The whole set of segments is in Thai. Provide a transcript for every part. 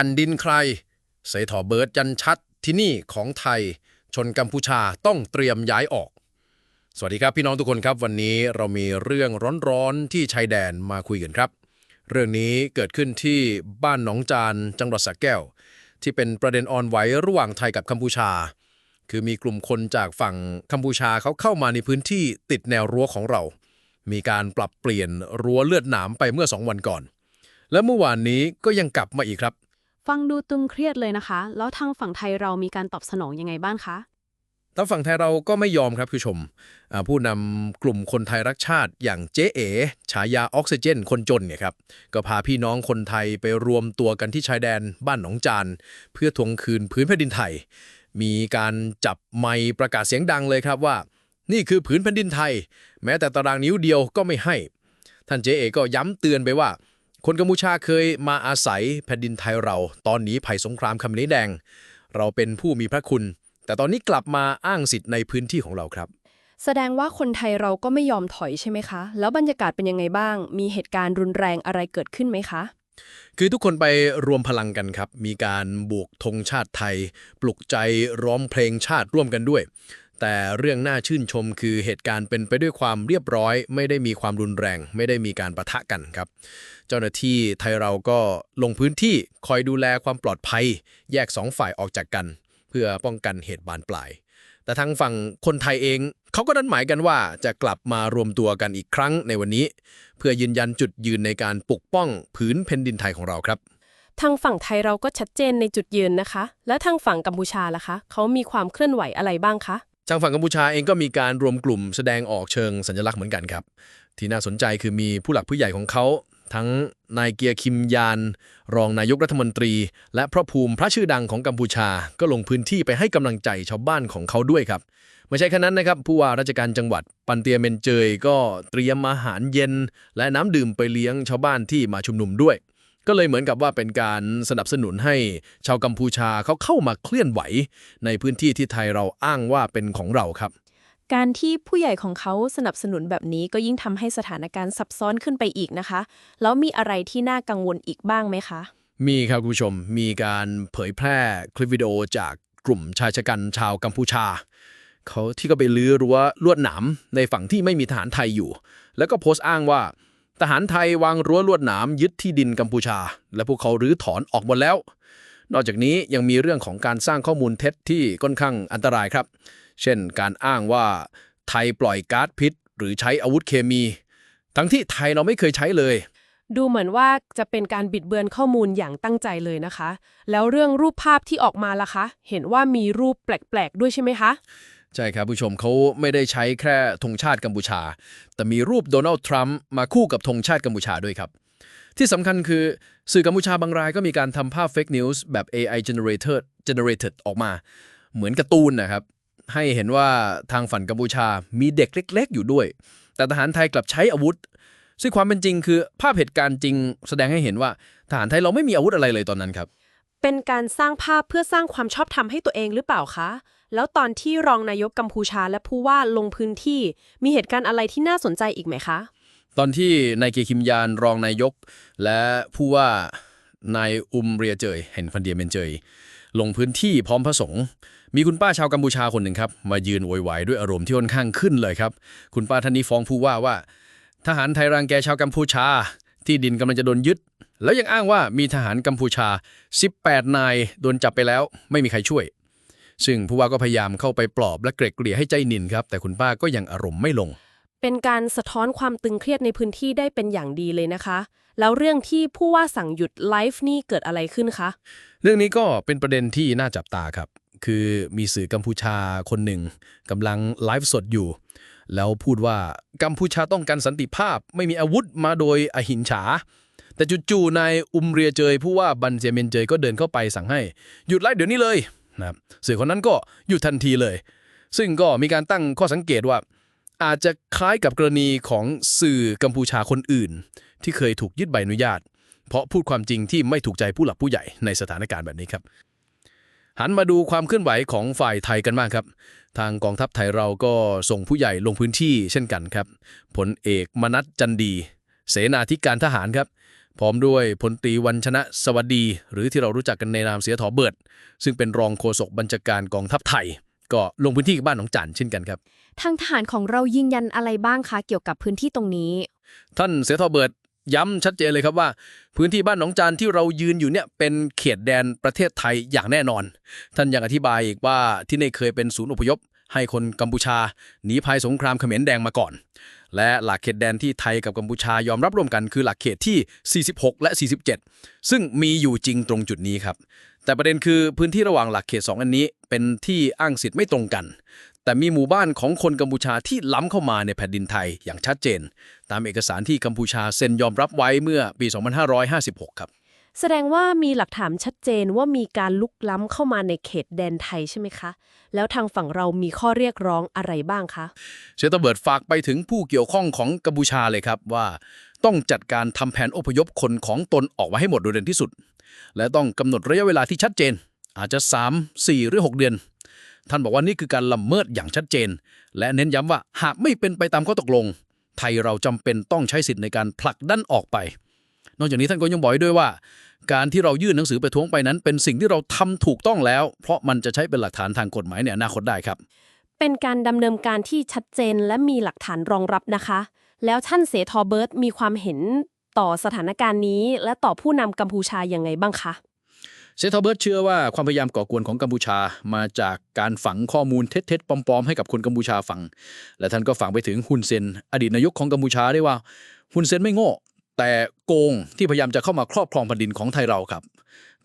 ผ่นดินใคร เสถอเบิร์ดยันชัดที่นี่ของไทย ชนกัมพูชาต้องเตรียมย้ายออก สวัสดีครับพี่น้องทุกคนครับ วันนี้เรามีเรื่องร้อนๆที่ชายแดนมาคุยกันครับ เรื่องนี้เกิดขึ้นที่บ้านหนองจานจังหวัดสระแก้ว ที่เป็นประเด็นอ่อนไหวระหว่างไทยกับกัมพูชา คือมีกลุ่มคนจากฝั่งกัมพูชาเขาเข้ามาในพื้นที่ติดแนวรั้วของเรา มีการปรับเปลี่ยนรั้วเลือดหนามไปเมื่อสองวันก่อนและเมื่อวานนี้ก็ยังกลับมาอีกครับ ฟังดูตึงเครียดเลยนะคะ แล้วทางฝั่งไทยเรามีการตอบสนองยังไงบ้างคะทางฝั่งไทยเราก็ไม่ยอมครับผู้ชม ผู้นำกลุ่มคนไทยรักชาติอย่างเจ๊เอ๋ฉายาออกซิเจนคนจนเนี่ยครับ ก็พาพี่น้องคนไทยไปรวมตัวกันที่ชายแดนบ้านหนองจาน เพื่อทวงคืนพื้นแผ่นดินไทย มีการจับไมค์ประกาศเสียงดังเลยครับว่า นี่คือผืนแผ่นดินไทย แม้แต่ตารางนิ้วเดียวก็ไม่ให้ ท่านเจ๊เอก็ย้ำเตือนไปว่า คนกัมพูชาเคยมาอาศัยแผ่นดินไทยเรา ตอนหนี้ภัยสงครามคำนี้แดง เราเป็นผู้มีพระคุณ แต่ตอนนี้กลับมาอ้างสิทธิ์ในพื้นที่ของเราครับ แสดงว่าคนไทยเราก็ไม่ยอมถอยใช่ไหมคะ แล้วบรรยากาศเป็นยังไงบ้าง มีเหตุการณ์รุนแรงอะไรเกิดขึ้นไหมคะ คือทุกคนไปรวมพลังกันครับ มีการบวกธงชาติไทย ปลุกใจร้องเพลงชาติร่วมกันด้วย แต่เรื่องน่าชื่นชมคือเหตุการณ์เป็นไปด้วยความเรียบร้อย ไม่ได้มีความรุนแรง ไม่ได้มีการประทะกันครับ เจ้าหน้าที่ไทยเราก็ลงพื้นที่คอยดูแลความปลอดภัย แยกสองฝ่ายออกจากกัน เพื่อป้องกันเหตุบานปลาย แต่ทางฝั่งคนไทยเองเขาก็นัดหมายกันว่าจะกลับมารวมตัวกันอีกครั้งในวันนี้ เพื่อยืนยันจุดยืนในการปกป้องผืนแผ่นดินไทยของเราครับทางฝั่งไทยเราก็ชัดเจนในจุดยืนนะคะ และทางฝั่งกัมพูชาล่ะคะ เขามีความเคลื่อนไหวอะไรบ้างคะ ทางฝั่งกัมพูชาเองก็มีการรวมกลุ่มแสดงออกเชิงสัญลักษณ์เหมือนกันครับ ที่น่าสนใจคือมีผู้หลักผู้ใหญ่ของเขาทั้งนายเกียร์คิมยาน รองนายกรัฐมนตรี และพระภูมิพระชื่อดังของกัมพูชา ก็ลงพื้นที่ไปให้กำลังใจชาวบ้านของเขาด้วยครับ ไม่ใช่แค่นั้นนะครับ ผู้ว่าราชการจังหวัดปันเตียเมนเจยก็เตรียมอาหารเย็น และน้ำดื่มไปเลี้ยงชาวบ้านที่มาชุมนุมด้วย ก็เลยเหมือนกับว่าเป็นการสนับสนุนให้ชาวกัมพูชาเขาเข้ามาเคลื่อนไหว ในพื้นที่ที่ไทยเราอ้างว่าเป็นของเราครับ การที่ผู้ใหญ่ของเขาสนับสนุนแบบนี้ก็ยิ่งทำให้สถานการณ์ซับซ้อนขึ้นไปอีกนะคะ แล้วมีอะไรที่น่ากังวลอีกบ้างไหมคะ มีครับคุณผู้ชม มีการเผยแพร่คลิปวิดีโอจากกลุ่มชายชะกันชาวกัมพูชาเขาที่ก็ไปลื้อรั้วลวดหนามในฝั่งที่ไม่มีทหารไทยอยู่ แล้วก็โพสต์อ้างว่า ทหารไทยวางรั้วลวดหนามยึดที่ดินกัมพูชา และพวกเขารื้อถอนออกหมดแล้ว นอกจากนี้ยังมีเรื่องของการสร้างข้อมูลเท็จที่ค่อนข้างอันตรายครับ เช่น การอ้างว่าไทยปล่อยก๊าซพิษ หรือใช้อาวุธเคมี ทั้งที่ไทยเราไม่เคยใช้เลย ดูเหมือนว่าจะเป็นการบิดเบือนข้อมูลอย่างตั้งใจเลยนะคะ แล้วเรื่องรูปภาพที่ออกมาล่ะคะ เห็นว่ามีรูปแปลกๆด้วยใช่ไหมคะ ใช่ครับผู้ชมเขาไม่ได้ใช้แค่ธงชาติกัมพูชา แต่มีรูปโดนัลด์ทรัมป์มาคู่กับธงชาติกัมพูชาด้วยครับ ที่สำคัญคือสื่อกัมพูชาบางรายก็มีการทำภาพ fake news แบบ AI generated generated ออกมา เหมือนการ์ตูนนะครับ ให้เห็นว่าทางฝั่งกัมพูชามีเด็กเล็ก ๆ อยู่ด้วย แต่ทหารไทยกลับใช้อาวุธ ซึ่งความเป็นจริงคือภาพเหตุการณ์จริง แสดงให้เห็นว่าทหารไทยเราไม่มีอาวุธอะไรเลยตอนนั้นครับเป็นการสร้างภาพเพื่อสร้างความชอบธรรมให้ตัวเองหรือเปล่าคะ แล้วตอนที่รองนายกกัมพูชาและผู้ว่าลงพื้นที่ มีเหตุการณ์อะไรที่น่าสนใจอีกไหมคะ ตอนที่นายเกคิมยานรองนายก และผู้ว่านายอุมเรียเจยเห็นฟันเดียเมนเจยลงพื้นที่พร้อมพระสงฆ์มีคุณป้าชาวกัมพูชาคนหนึ่งครับ มายืนโวยวายด้วยอารมณ์ที่ค่อนข้างขึ้นเลยครับ คุณป้าท่านนี้ฟ้องผู้ว่าว่า ทหารไทยรังแกชาวกัมพูชา ที่ดินกำลังจะโดนยึด แล้วยังอ้างว่ามีทหารกัมพูชา 18 นายโดนจับไปแล้ว ไม่มีใครช่วย ซึ่งผู้ว่าก็พยายามเข้าไปปลอบและเกรกเกลี่ยให้ใจนินครับ แต่คุณป้าก็ยังอารมณ์ไม่ลง เป็นการสะท้อนความตึงเครียดในพื้นที่ได้เป็นอย่างดีเลยนะคะ แล้วเรื่องที่ผู้ว่าสั่งหยุดไลฟ์นี่เกิดอะไรขึ้นคะ เรื่องนี้ก็เป็นประเด็นที่น่าจับตาครับ คือมีสื่อกัมพูชาคนหนึ่งกำลังไลฟ์สดอยู่ แล้วพูดว่ากัมพูชาต้องการสันติภาพ ไม่มีอาวุธมาโดยอหิงฉาแต่จู่ๆนายอุมเรียเจยผู้ว่าบันเซียเมนเจยก็เดินเข้าไปสั่งให้ หยุดไลฟ์เดี๋ยวนี้เลย นะครับสื่อคนนั้นก็หยุดทันทีเลย ซึ่งก็มีการตั้งข้อสังเกตว่า อาจจะคล้ายกับกรณีของสื่อกัมพูชาคนอื่น ที่เคยถูกยึดใบอนุญาต เพราะพูดความจริงที่ไม่ถูกใจผู้หลักผู้ใหญ่ในสถานการณ์แบบนี้ครับหันมาดูความเคลื่อนไหวของฝ่ายไทยกันบ้างครับ ทางกองทัพไทยเราก็ส่งผู้ใหญ่ลงพื้นที่เช่นกันครับผลเอกมนัสจันดี เสนาธิการทหารครับ พร้อมด้วยพลตรีวันชนะสวัสดี หรือที่เรารู้จักกันในนามเสียถอเบิด ซึ่งเป็นรองโฆษกบัญชาการกองทัพไทย ก็ลงพื้นที่กับบ้านหนองจันเช่นกันครับ ทางทหารของเรายืนยันอะไรบ้างคะเกี่ยวกับพื้นที่ตรงนี้ ท่านเสถอเบิดย้ำชัดเจนเลยครับว่า พื้นที่บ้านหนองจานที่เรายืนอยู่เนี่ยเป็นเขตแดนประเทศไทยอย่างแน่นอน ท่านยังอธิบายอีกว่าที่นี่เคยเป็นศูนย์อพยพ ให้คนกัมพูชาหนีภัยสงครามเขมรแดงมาก่อน และหลักเขตแดนที่ไทยกับกัมพูชายอมรับร่วมกันคือหลักเขตที่ 46 และ 47 ซึ่งมีอยู่จริงตรงจุดนี้ครับ แต่ประเด็นคือพื้นที่ระหว่างหลักเขต 2 อันนี้ เป็นที่อ้างสิทธิ์ไม่ตรงกัน แต่มีหมู่บ้านของคนกัมพูชาที่ล้ำเข้ามาในแผ่นดินไทยอย่างชัดเจน ตามเอกสารที่กัมพูชาเซ็นยอมรับไว้เมื่อปี 2556 ครับ แสดงว่ามีหลักฐานชัดเจนว่ามีการลุกล้ำเข้ามาในเขตแดนไทยใช่ไหมคะ แล้วทางฝั่งเรามีข้อเรียกร้องอะไรบ้างคะเชตเบิร์ดฝากไปถึงผู้เกี่ยวข้องของกัมพูชาเลยครับว่า ต้องจัดการทำแผนอพยพคนของตนออกมาให้หมดโดยเร็วที่สุด และต้องกำหนดระยะเวลาที่ชัดเจน อาจจะ 3 4 หรือ 6 เดือน ท่านบอกว่านี่คือการละเมิดอย่างชัดเจน และเน้นย้ำว่าหากไม่เป็นไปตามข้อตกลง ไทยเราจำเป็นต้องใช้สิทธิ์ในการผลักดันออกไป นอกจากนี้ท่านก็ยังบอกอีกด้วยว่า การที่เรายื่นหนังสือประท้วงไปนั้น เป็นสิ่งที่เราทำถูกต้องแล้ว เพราะมันจะใช้เป็นหลักฐานทางกฎหมายในอนาคตได้ครับ เป็นการดำเนินการที่ชัดเจนและมีหลักฐานรองรับนะคะ แล้วท่านเสทอเบิร์ตมีความเห็นต่อสถานการณ์นี้ และต่อผู้นำกัมพูชายังไงบ้างคะเซทอเบิร์ตเชื่อว่าความพยายามก่อกวนของกัมพูชามาจากการฝังข้อมูลเท็จๆปลอมๆให้กับคนกัมพูชาฟัง และท่านก็ฝังไปถึงฮุนเซน อดีตนายกของกัมพูชาได้ว่าฮุนเซนไม่โง่ แต่โกงที่พยายามจะเข้ามาครอบครองแผ่นดินของไทยเราครับ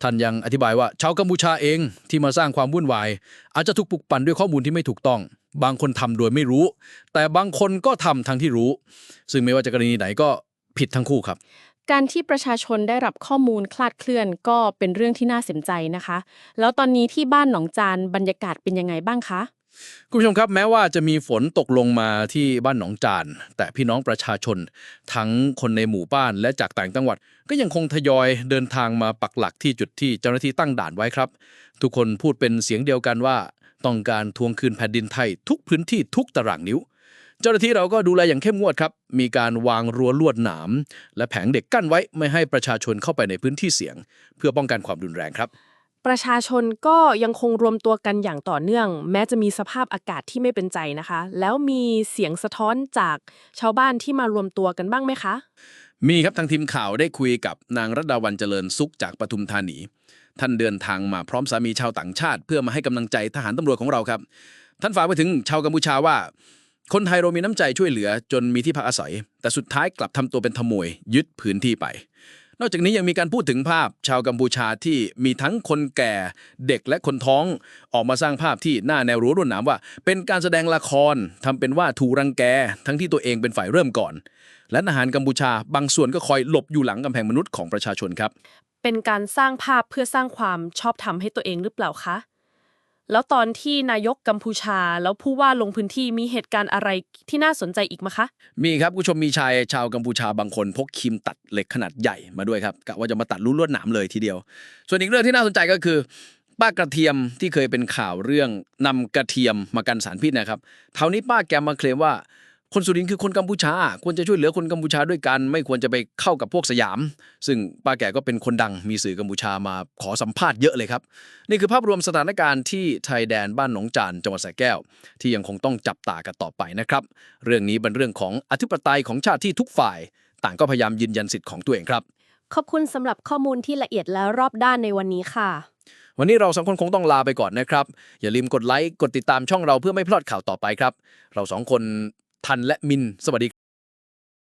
ท่านยังอธิบายว่าชาวกัมพูชาเองที่มาสร้างความวุ่นวาย อาจจะถูกปลุกปั่นด้วยข้อมูลที่ไม่ถูกต้อง บางคนทำโดยไม่รู้ แต่บางคนก็ทำทั้งที่รู้ ซึ่งไม่ว่าจะกรณีไหนก็ผิดทั้งคู่ครับการที่ประชาชนได้รับข้อมูลคลาดเคลื่อนก็เป็นเรื่องที่น่าเสียใจนะคะ แล้วตอนนี้ที่บ้านหนองจานบรรยากาศเป็นยังไงบ้างคะ คุณผู้ชมครับแม้ว่าจะมีฝนตกลงมาที่บ้านหนองจาน แต่พี่น้องประชาชน ทั้งคนในหมู่บ้านและจากต่างจังหวัด ก็ยังคงทยอยเดินทางมาปักหลักที่จุดที่เจ้าหน้าที่ตั้งด่านไว้ครับ ทุกคนพูดเป็นเสียงเดียวกันว่า ต้องการทวงคืนแผ่นดินไทยทุกพื้นที่ทุกตารางนิ้ว เจ้าหน้าที่เราก็ดูแลอย่างเข้มงวดครับ มีการวางรั้วลวดหนาม และแผงเด็กกั้นไว้ไม่ให้ประชาชนเข้าไปในพื้นที่เสี่ยง เพื่อป้องกันความรุนแรงครับ ประชาชนก็ยังคงรวมตัวกันอย่างต่อเนื่อง แม้จะมีสภาพอากาศที่ไม่เป็นใจนะคะ แล้วมีเสียงสะท้อนจากชาวบ้านที่มารวมตัวกันบ้างไหมคะ มีครับทางทีมข่าวได้คุยกับนางรัตดาวันเจริญสุขจากปทุมธานี ท่านเดินทางมาพร้อมสามีชาวต่างชาติ เพื่อมาให้กำลังใจทหารตำรวจของเราครับ ท่านฝากไปถึงชาวกัมพูชาว่า คนไทยเรามีน้ำใจช่วยเหลือจนมีที่พักอาศัย แต่สุดท้ายกลับทำตัวเป็นขโมยยึดพื้นที่ไป นอกจากนี้ยังมีการพูดถึงภาพชาวกัมพูชาที่มีทั้งคนแก่เด็กและคนท้อง ออกมาสร้างภาพที่หน้าแนวรั้วรวดหนามว่า เป็นการแสดงละครทำเป็นว่าถูรังแก ทั้งที่ตัวเองเป็นฝ่ายเริ่มก่อน และทหารกัมพูชาบางส่วนก็คอยหลบอยู่หลังกำแพงมนุษย์ของประชาชนครับ เป็นการสร้างภาพเพื่อสร้างความชอบธรรมให้ตัวเองหรือเปล่าคะ แล้วตอนที่นายกกัมพูชา แล้วผู้ว่าลงพื้นที่มีเหตุการณ์อะไรที่น่าสนใจอีกไหมคะ มีครับคุณผู้ชมมีชายชาวกัมพูชาบางคน พกครีมตัดเหล็กขนาดใหญ่มาด้วยครับกะว่าจะมาตัดรูลวดหนามเลยทีเดียว ส่วนอีกเรื่องที่น่าสนใจก็คือ ป้ากระเทียมที่เคยเป็นข่าวเรื่องนำกระเทียมมากันสารพิษนะครับเท่านี้ป้าแกมาเคลมว่า คนสุรินทร์คือคนกัมพูชา ควรจะช่วยเหลือคนกัมพูชาด้วยกัน ไม่ควรจะไปเข้ากับพวกสยาม ซึ่งป้าแกก็เป็นคนดังมีสื่อกัมพูชามาขอสัมภาษณ์เยอะเลยครับ นี่คือภาพรวมสถานการณ์ที่ชายแดนบ้านหนองจานจังหวัดสระแก้ว ที่ยังคงต้องจับตากันต่อไปนะครับ เรื่องนี้เป็นเรื่องของอธิปไตยของชาติที่ทุกฝ่าย ต่างก็พยายามยืนยันสิทธิ์ของตัวเองครับ ขอบคุณสำหรับข้อมูลที่ละเอียดและรอบด้านในวันนี้ค่ะวันนี้เราสองคนคงต้องลาไปก่อนนะครับ อย่าลืมกดไลค์ กดติดตามช่องเราเพื่อไม่พลาดข่าวต่อไปครับ เราสองคน ทันและมิน สวัสดี